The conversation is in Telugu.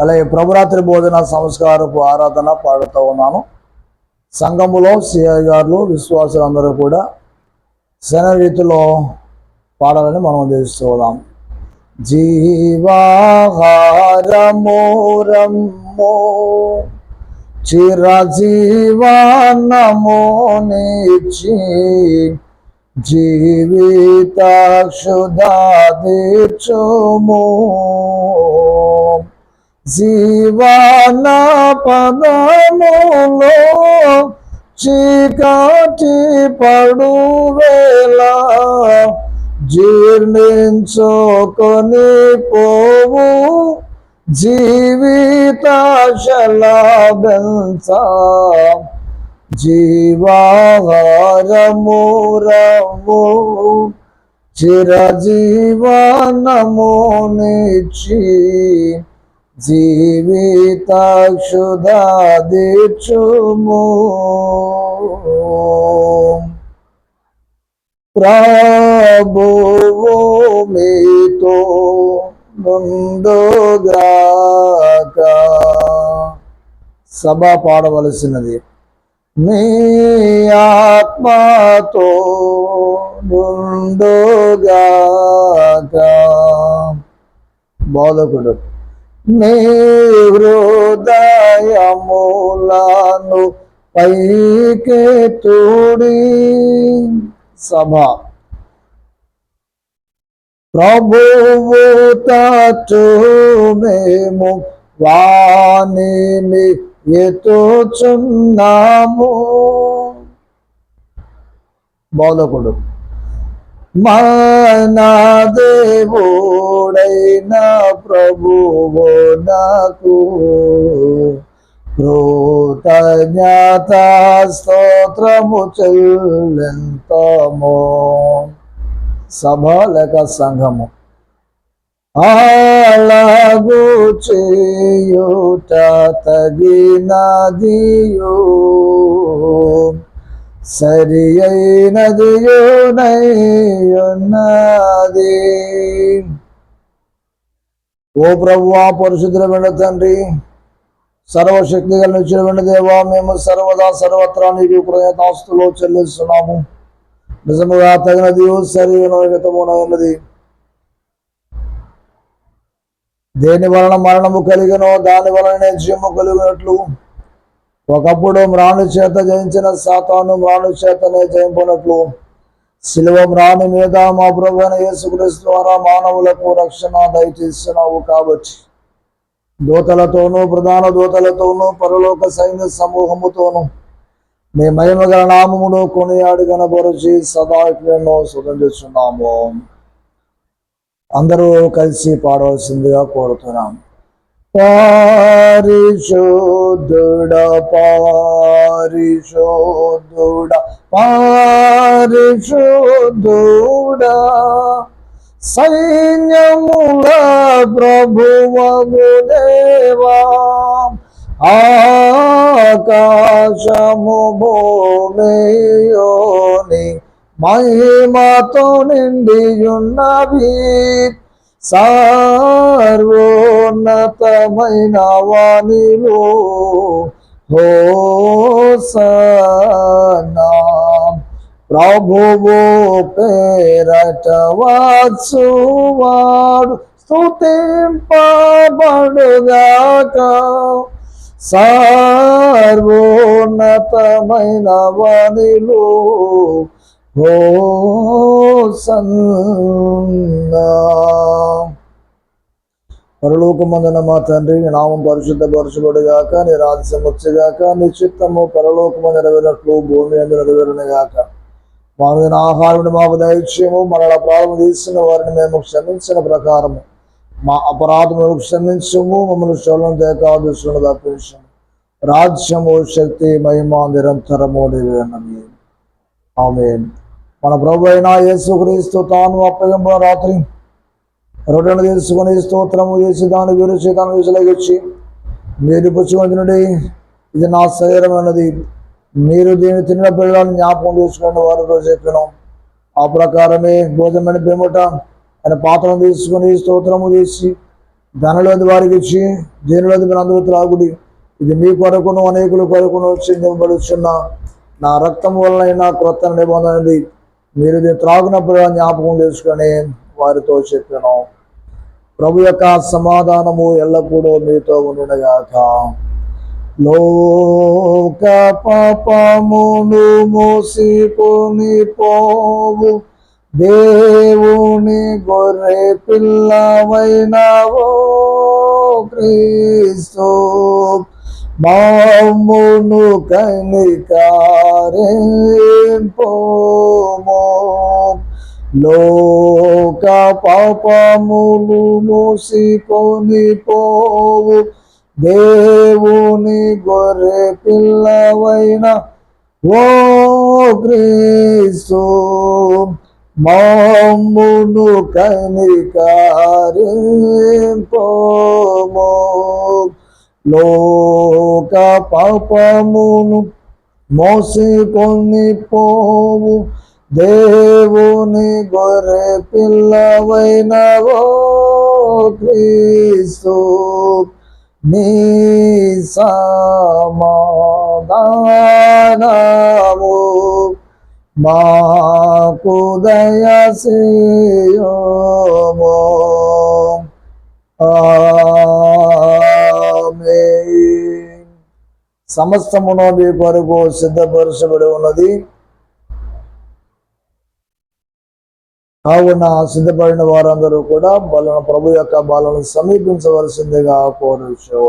అలాగే ప్రభురాత్రి బోధన సంస్కారపు ఆరాధన పాడుతూ ఉన్నాను. సంఘములో సిఐ గారు విశ్వాసులందరూ కూడా శనరీతిలో పాడాలని మనం ఉద్దేశిస్తున్నాం జీవాహారమోరమ్మో చిరజీవనమోనిచి జీవితాక్షుదాదిచుము జీవాన పదములో చీకటి పడు వేళ జీర్ణించుకొని పోవు జీవితాశలాబెంచ జీవాహారమురము చిరజీవనమునిచి జీవితాక్షుదాదిచుము ప్రభువు మీతో నుండుగాక సభ పాడవలసినది. మీ ఆత్మతో నుండుగాక బోధకుడు నీ హృదయములను పైకెత్తుడి సభ. ప్రభువు తట్టు మేము వాణిని ఎతోచున్నాము. బోధకుడు మన దేవుడైన ప్రభువు నాకు కృతజ్ఞత స్తోత్రము చెల్లింతము సభ లేక సంఘము అలాగు చేయుట తగినదియో సరి అయినదియునది ఓ ప్రభువా పరిశుద్ధుల తండ్రి సర్వశక్తి గల నిచ్చిన వెంట దేవా మేము సర్వదా సర్వత్రా నీకు కృతజ్ఞతాస్తులో చెల్లిస్తున్నాము. నిజముగా తగినది సరైనది దేని వలన మరణము కలిగినో దాని వలన జీవము కలిగినట్లు ఒకప్పుడు మ్రాణు చేత జయించిన సాతాను మ్రాణు చేతనే జయింపునట్లు. శిలువ మ్రాణి మీద మా ప్రభు యేసుక్రీస్తు ద్వారా మానవులకు రక్షణ దయచేస్తున్నావు కాబట్టి. దూతలతోనూ ప్రధాన దూతలతోనూ పరలోక సైన్య సమూహముతోనూ నీ మహిమ గల నామమును కొనియాడి కనబరుచి సదా ఎన్నో శుభం అందరూ కలిసి పాడవలసిందిగా కోరుతున్నాం. పారిశోధుడ పారిశోధుడ పారిశోధుడ సైన్యముల ప్రభువము దేవా ఆకాశము భూమియోని మహిమతో నిండియున్నవి. సార్వోన్నతమైన వాణిలో హోసనా. ప్రభువు పేరట వాత్సువాడు స్తుతింపబడుగాక. సర్వోన్నతమైన వాణిలో పరలోకమందున మా తండ్రి నీ నామం పరిశుద్ధ పరచబడుగాక నీ రాజ్యం వచ్చేగాక నీ చిత్తము పరలోకము నెరవేరినట్లు భూమి అందు నెరవేరునుగాక. మామిన ఆహారం మాకు దయచేయము. మనల ప్రాణం తీసిన వారిని మేము క్షమించిన ప్రకారము. మా అపరాధములు క్షమించము. మమ్మల్ని శోభం దేకాదులను తప్పించము రాజ్యము శక్తి మహిమ నిరంతరము నివేనమి ఆమె మన ప్రభు అయిన యేసుక్రీస్తు తాను అప్పగింపు రాత్రి రొట్టెను తీసుకుని స్తోత్రము చేసి దాని విరుచి దాని విసులగిచ్చి మీరు పుచ్చుకుంటున్నది ఇది నా శరీరమైనది. మీరు దీన్ని తిన్న పిల్లలను జ్ఞాపకం చేసుకుని వారితో చెప్పినాం. ఆ ప్రకారమే భోజనమైన పిమ్మట ఆయన పాత్రను తీసుకుని స్తోత్రము చేసి ధనలోది వారికి ఇచ్చి దీనిలోది మీరు అందరూ త్రాగుడి. ఇది మీ కొరకును అనేకుల కొరకును చెందింపడుచున్న నా రక్తం వలన క్రొత్త నిబంధనది మీరు ఇది త్రాగునప్పుడు జ్ఞాపకం చేసుకొని వారితో చెప్పాను. ప్రభు యొక్క సమాధానము ఎల్లప్పుడూ మీతో ఉండగాక లోక పాపమును మోసిపోని పోవు. దేవుని గొర్రె పిల్లవైనవో క్రీస్తు. మామును కనికారింపోమో లోక పాపములు మూసికొని పోవు. దేవుని గొర్రె పిల్లవైన ఓ క్రీస్తు మామును కనికారింపోమో లోక పాపమును మోసికొని పోవు దేవుని గొర్రె పిల్లవైన ఓ క్రీస్తు నీ సమాధానము మాకు దయసేయోమో ఆమేన్. సమస్తమును మీ కొరకు సిద్ధపరచబడి ఉన్నది. కావున సిద్ధపడిన వారందరూ కూడా బలను ప్రభు యొక్క బాలను సమీపించవలసిందిగా కోరుచు